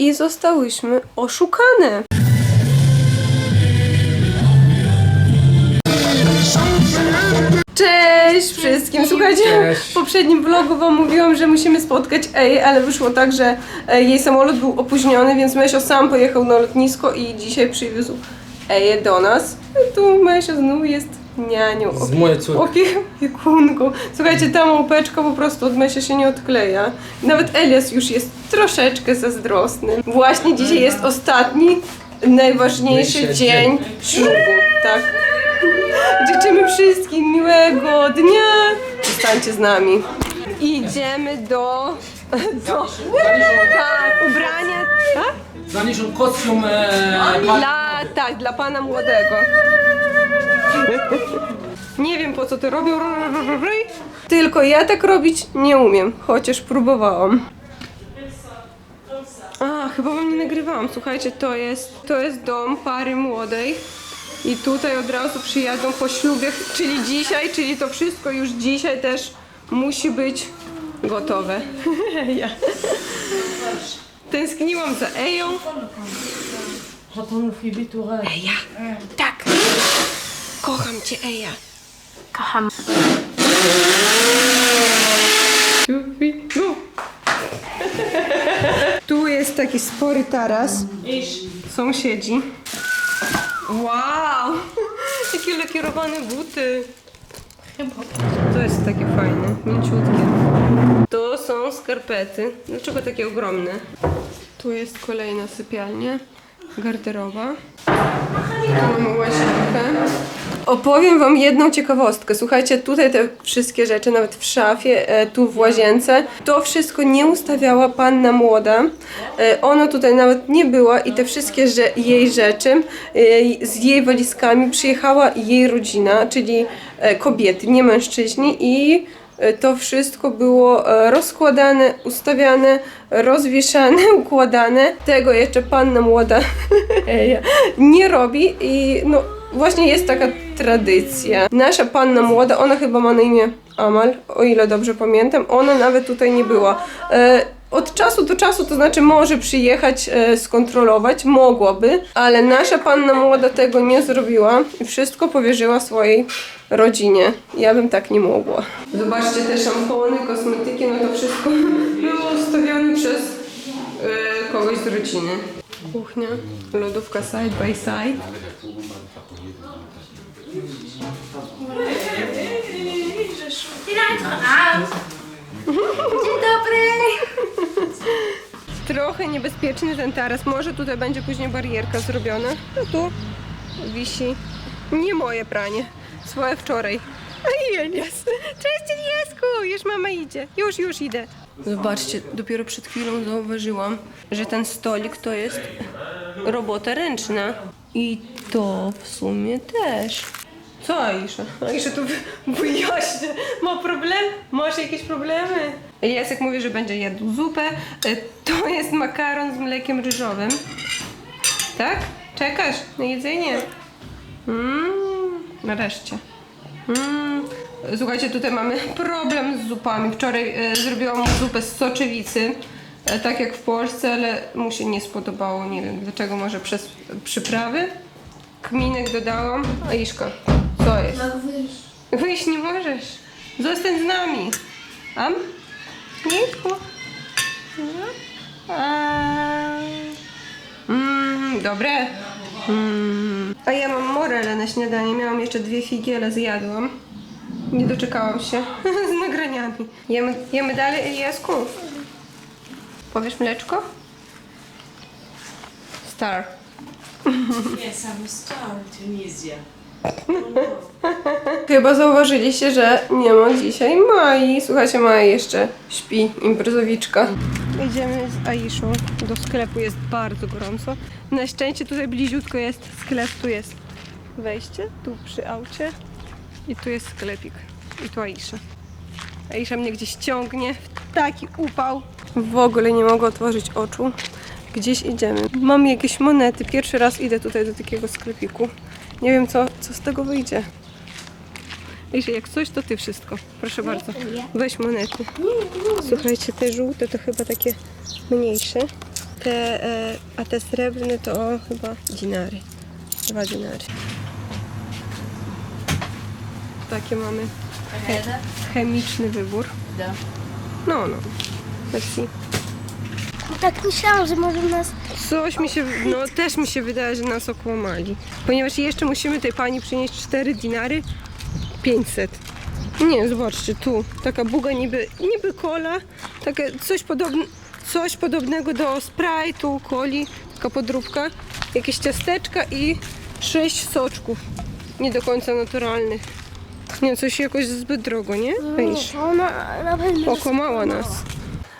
i zostałyśmy oszukane. Cześć wszystkim! Słuchajcie, w poprzednim vlogu wam mówiłam, że musimy spotkać Ej, ale wyszło tak, że e, jej samolot był opóźniony, więc Mesio sam pojechał na lotnisko i dzisiaj przywiózł Eję do nas. I tu Mesio znów jest nianią. Z mojej córki. Opiekunką. Słuchajcie, ta małpeczka po prostu od Mesia się nie odkleja. Nawet Elias już jest troszeczkę zazdrosny. Właśnie dzisiaj jest ostatni, najważniejszy Najważniejszy dzień ślubu, tak? Życzymy wszystkim miłego dnia. Zostańcie z nami. Idziemy do... do... Tak, ubrania... Tak? Zaniżą kostium e, pan... Dla, tak, dla pana młodego. Nie wiem po co to robią. Tylko ja tak robić nie umiem, chociaż próbowałam. A, chyba wam nie nagrywałam. Słuchajcie, to jest, to jest dom pary młodej. I tutaj od razu przyjadą po ślubie, czyli dzisiaj, czyli to wszystko już dzisiaj też musi być gotowe. ja. Tęskniłam za Eją. Tourelle. Eja, tak. Kocham cię, Eja. Kocham. Tu jest taki spory taras. Sąsiedzi. Wow! Jakie lakierowane buty. To jest takie fajne, mięciutkie. To są skarpety. Dlaczego takie ogromne? Tu jest kolejna sypialnia. Garderoba. Łazienkę. Opowiem wam jedną ciekawostkę. Słuchajcie, tutaj te wszystkie rzeczy, nawet w szafie, e, tu w łazience, to wszystko nie ustawiała panna młoda. E, Ona tutaj nawet nie była i te wszystkie że, jej rzeczy e, z jej walizkami przyjechała jej rodzina, czyli kobiety, nie mężczyźni i to wszystko było e, rozkładane, ustawiane, rozwieszane, układane. Tego jeszcze panna młoda nie robi i no właśnie jest taka tradycja. Nasza panna młoda, ona chyba ma na imię Amal, o ile dobrze pamiętam, ona nawet tutaj nie była. Od czasu do czasu, to znaczy może przyjechać, e, skontrolować, mogłaby, ale nasza panna młoda tego nie zrobiła i wszystko powierzyła swojej rodzinie. Ja bym tak nie mogła. Zobaczcie te szampony, kosmetyki, no to wszystko było ustawione przez e, kogoś z rodziny. Kuchnia, lodówka side by side. Dzień dobry! Trochę niebezpieczny ten taras. Może tutaj będzie później barierka zrobiona. No tu wisi nie moje pranie. Swoje wczoraj. A Elias. Cześć Eliasku! Już mama idzie. Już, już idę. Zobaczcie, dopiero przed chwilą zauważyłam, że ten stolik to jest robota ręczna. I to w sumie też. Co Aisza? Aisza tu wyjaśnia. Ma problem? Masz jakieś problemy? Jacek mówi, że będzie jadł zupę. E, To jest makaron z mlekiem ryżowym. Tak? Czekasz na jedzenie? Mmm, nareszcie. Mm. Słuchajcie, tutaj mamy problem z zupami. Wczoraj e, zrobiłam zupę z soczewicy, e, tak jak w Polsce, ale mu się nie spodobało. Nie wiem dlaczego, może przez przyprawy. Kminek dodałam. A Iszka, co jest? Wyjść nie możesz. Zostań z nami. Am? Iszku. A. Mm, dobre. Mm. A ja mam morele na śniadanie. Miałam jeszcze dwie figiele, zjadłam. Nie doczekałam się z nagraniami. Jemy, jemy dalej, Eliasku? Powiesz mleczko? Star. Yes, I'm a star in Tunisia. Chyba zauważyliście, że nie ma dzisiaj Mai. Słuchajcie, Maja jeszcze śpi, imprezowiczka. Idziemy z Aiszą do sklepu, jest bardzo gorąco. Na szczęście tutaj bliziutko jest sklep, tu jest wejście, tu przy aucie i tu jest sklepik. I tu Aisza. Aisza mnie gdzieś ciągnie w taki upał. W ogóle nie mogę otworzyć oczu. Gdzieś idziemy. Mam jakieś monety. Pierwszy raz idę tutaj do takiego sklepiku. Nie wiem, co, co z tego wyjdzie. Jeśli jak coś, to ty wszystko. Proszę bardzo. Weź monety. Słuchajcie, te żółte to chyba takie mniejsze. Te, e, a te srebrne to o, chyba dinary. Dwa dinary. Takie mamy he, chemiczny wybór. No, no. Let's. Tak myślałam, że może nas... Coś mi się, no też mi się wydaje, że nas okłamali. Ponieważ jeszcze musimy tej pani przynieść 4 dinary 500. Nie, zobaczcie, tu taka buga niby, niby kola, takie coś, podobne, coś podobnego do Sprite'u, coli, taka podróbka, jakieś ciasteczka i 6 soczków, nie do końca naturalnych. Nie, coś jakoś zbyt drogo, nie? Wiesz. Ona na pewno... Okłamała nas.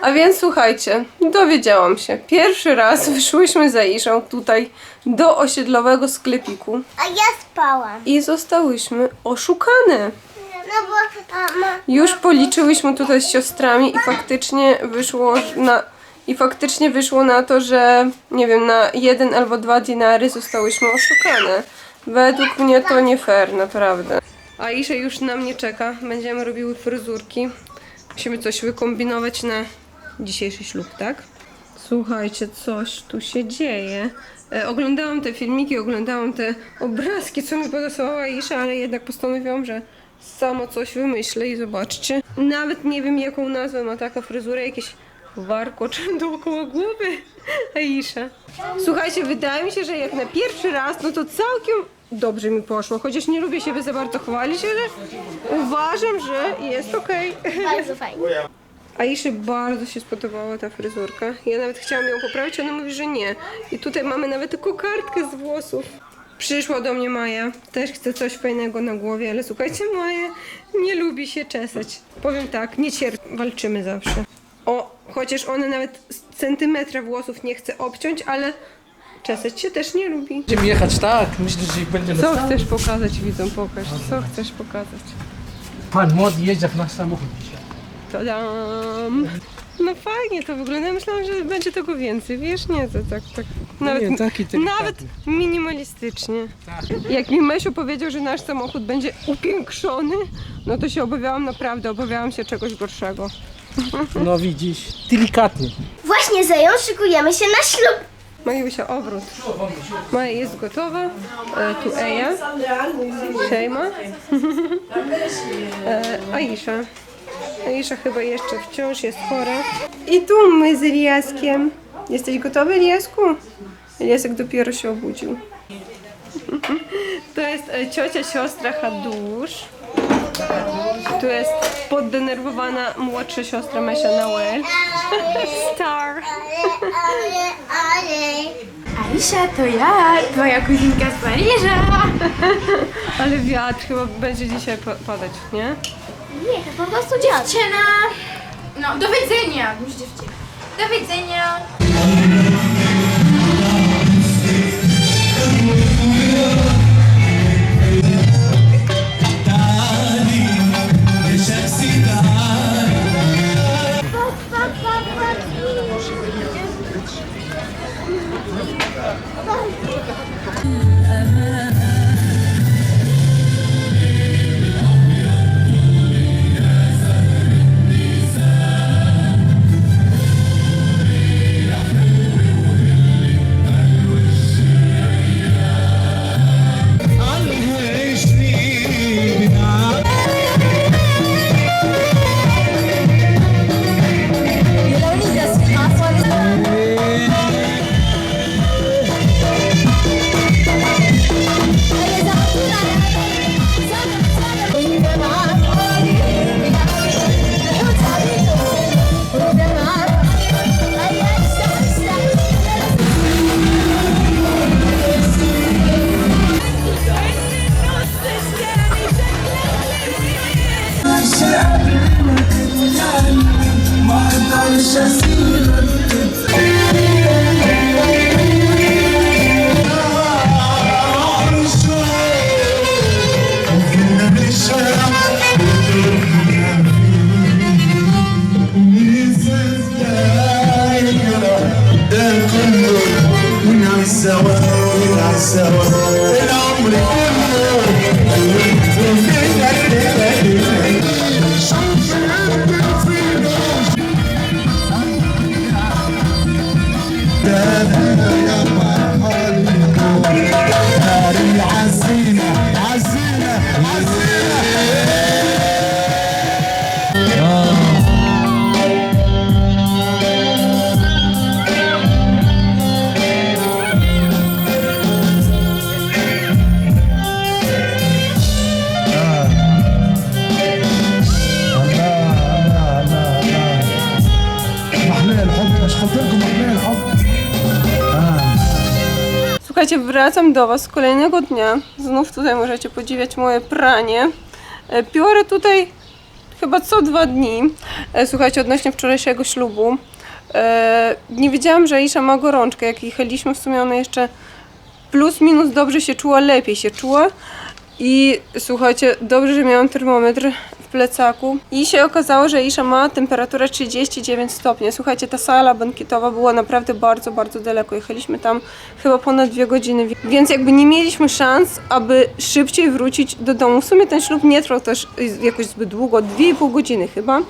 A więc słuchajcie, dowiedziałam się. Pierwszy raz wyszłyśmy za Iszą tutaj do osiedlowego sklepiku A ja spałam. i zostałyśmy oszukane. No bo a, ma... Już policzyłyśmy tutaj z siostrami i faktycznie wyszło na i faktycznie wyszło na to, że nie wiem, na jeden albo dwa dinary zostałyśmy oszukane. Według mnie to nie fair, naprawdę. A Isza już na mnie czeka. Będziemy robiły fryzurki. Musimy coś wykombinować na dzisiejszy ślub, tak? Słuchajcie, coś tu się dzieje. E, oglądałam te filmiki, oglądałam te obrazki, co mi podesłała Isza, ale jednak postanowiłam, że sama coś wymyślę i zobaczcie. Nawet nie wiem, jaką nazwę ma taka fryzura, jakieś warkocz dookoła głowy Aisza. Słuchajcie, wydaje mi się, że jak na pierwszy raz, no to całkiem dobrze mi poszło. Chociaż nie lubię siebie za bardzo chwalić, ale uważam, że jest okej. Bardzo fajnie. Aiszy bardzo się spodobała ta fryzurka. Ja nawet chciałam ją poprawić, ona mówi, że nie. I tutaj mamy nawet taką kartkę z włosów. Przyszła do mnie Maja, też chce coś fajnego na głowie, ale słuchajcie, Maja nie lubi się czesać. Powiem tak, nie cierp, walczymy zawsze. O, chociaż ona nawet centymetra włosów nie chce obciąć, ale czesać się też nie lubi. Będziemy jechać tak, myślę, że ich będziemy Co chcesz pokazać widzom? Pokaż, co chcesz pokazać. Pan młody jeździ w nasz samochód dzisiaj. Tadam! No fajnie to wygląda. Myślałam, że będzie tego więcej. Wiesz, nie, to tak, tak. Nawet, Nie, taki delikatny. nawet minimalistycznie. Tak. Jak mi Mesiu powiedział, że nasz samochód będzie upiększony, no to się obawiałam naprawdę, obawiałam się czegoś gorszego. No widzisz, delikatnie. Właśnie za ją szykujemy się na ślub. Majusia, obrót. Maja jest gotowa. E, tu Eja. Szejma. e, Aisza. Aisza chyba jeszcze wciąż jest chora. I tu my z Eliaskiem. Jesteś gotowy, Eliasku? Eliasek dopiero się obudził. To jest e, ciocia, siostra Hadusz. Tu jest poddenerwowana młodsza siostra Mesia Noel. Star. Aisza, to ja, twoja kuzynka z Paryża. Ale wiatr chyba będzie dzisiaj padać, nie? Nie, po prostu dziad. Dziewczyna! No, do widzenia! Już dziewczyna. Do widzenia! Muszę Słuchajcie, wracam do Was kolejnego dnia. Znów tutaj możecie podziwiać moje pranie. E, piorę tutaj chyba co dwa dni. E, słuchajcie, odnośnie wczorajszego ślubu. E, nie wiedziałam, że Isza ma gorączkę. Jak jechaliśmy, w sumie ona jeszcze plus minus dobrze się czuła, lepiej się czuła. I słuchajcie, dobrze, że miałam termometr plecaku. I się okazało, że Isza ma temperaturę 39 stopni. Słuchajcie, ta sala bankietowa była naprawdę bardzo, bardzo daleko. Jechaliśmy tam chyba ponad dwie godziny, więc jakby nie mieliśmy szans, aby szybciej wrócić do domu. W sumie ten ślub nie trwał też jakoś zbyt długo, 2,5 godziny chyba.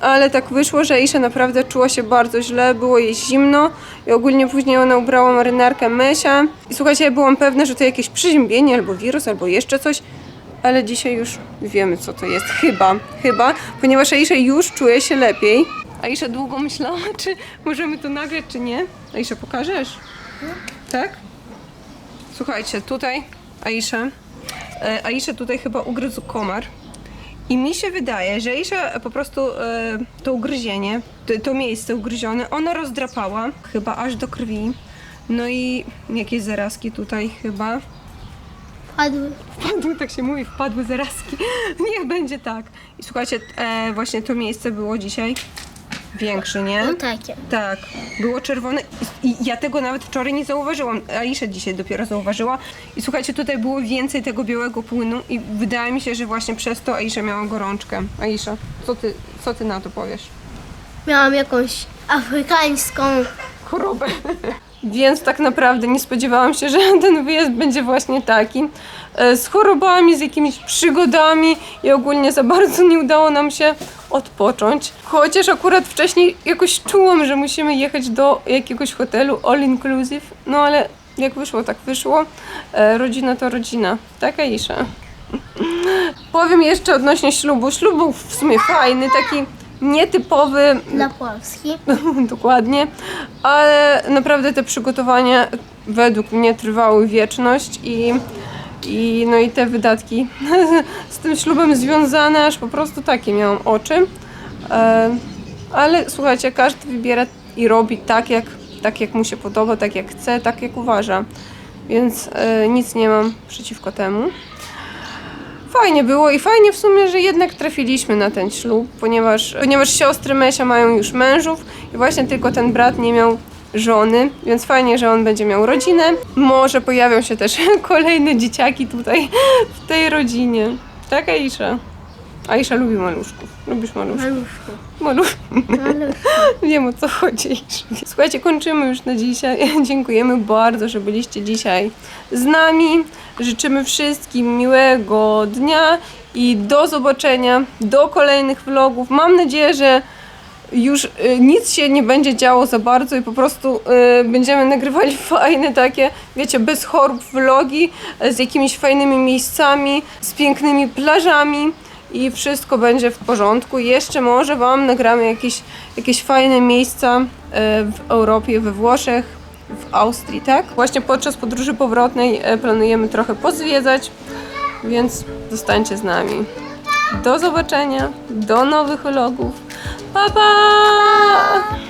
Ale tak wyszło, że Isza naprawdę czuła się bardzo źle, było jej zimno i ogólnie później ona ubrała marynarkę Mesia. I słuchajcie, ja byłam pewna, że to jakieś przeziębienie albo wirus, albo jeszcze coś, ale dzisiaj już wiemy co to jest, chyba, chyba, ponieważ Aisha już czuje się lepiej. Aisha długo myślała, czy możemy to nagrać, czy nie. Aisha, pokażesz? Tak? Słuchajcie, tutaj Aisha, e, Aisha tutaj chyba ugryzł komar. I mi się wydaje, że Aisha po prostu e, to ugryzienie, to, to miejsce ugryzione, ona rozdrapała, chyba aż do krwi. No i jakieś zarazki tutaj chyba. Padły. Wpadły, tak się mówi, wpadły zarazki. Niech będzie tak. I słuchajcie, e, właśnie to miejsce było dzisiaj większe, nie? No takie. Tak, było czerwone i ja tego nawet wczoraj nie zauważyłam. Aisha dzisiaj dopiero zauważyła. I słuchajcie, tutaj było więcej tego białego płynu i wydaje mi się, że właśnie przez to Aisha miała gorączkę. Aisha, co ty, co ty na to powiesz? Miałam jakąś afrykańską chorobę. Więc tak naprawdę nie spodziewałam się, że ten wyjazd będzie właśnie taki. E, Z chorobami, z jakimiś przygodami i ogólnie za bardzo nie udało nam się odpocząć. Chociaż akurat wcześniej jakoś czułam, że musimy jechać do jakiegoś hotelu all inclusive. No ale jak wyszło, tak wyszło. E, Rodzina to rodzina. Tak, Aisha? Powiem jeszcze odnośnie ślubu. Ślub był w sumie fajny, taki nietypowy, dla Polski. Dokładnie, ale naprawdę te przygotowania według mnie trwały wieczność i, i no i te wydatki z tym ślubem związane aż po prostu takie miałam oczy. E, ale słuchajcie, każdy wybiera i robi tak jak, tak jak mu się podoba, tak jak chce, tak jak uważa. Więc e, nic nie mam przeciwko temu. Fajnie było i fajnie w sumie, że jednak trafiliśmy na ten ślub, ponieważ, ponieważ siostry Mesia mają już mężów i właśnie tylko ten brat nie miał żony, więc fajnie, że on będzie miał rodzinę. Może pojawią się też kolejne dzieciaki tutaj w tej rodzinie. Tak, Aisha? Aisha lubi maluszków. Lubisz maluszków? Maluszku. Maluszków. Maluszku. Wiem o co chodzi. Słuchajcie, kończymy już na dzisiaj. Dziękujemy bardzo, że byliście dzisiaj z nami. Życzymy wszystkim miłego dnia i do zobaczenia, do kolejnych vlogów. Mam nadzieję, że już y, nic się nie będzie działo za bardzo i po prostu y, będziemy nagrywali fajne takie, wiecie, bez chorób vlogi y, z jakimiś fajnymi miejscami, z pięknymi plażami i wszystko będzie w porządku. Jeszcze może Wam nagramy jakieś, jakieś fajne miejsca y, w Europie, we Włoszech, w Austrii, tak? Właśnie podczas podróży powrotnej y, planujemy trochę pozwiedzać, więc zostańcie z nami. Do zobaczenia, do nowych vlogów. Pa, pa!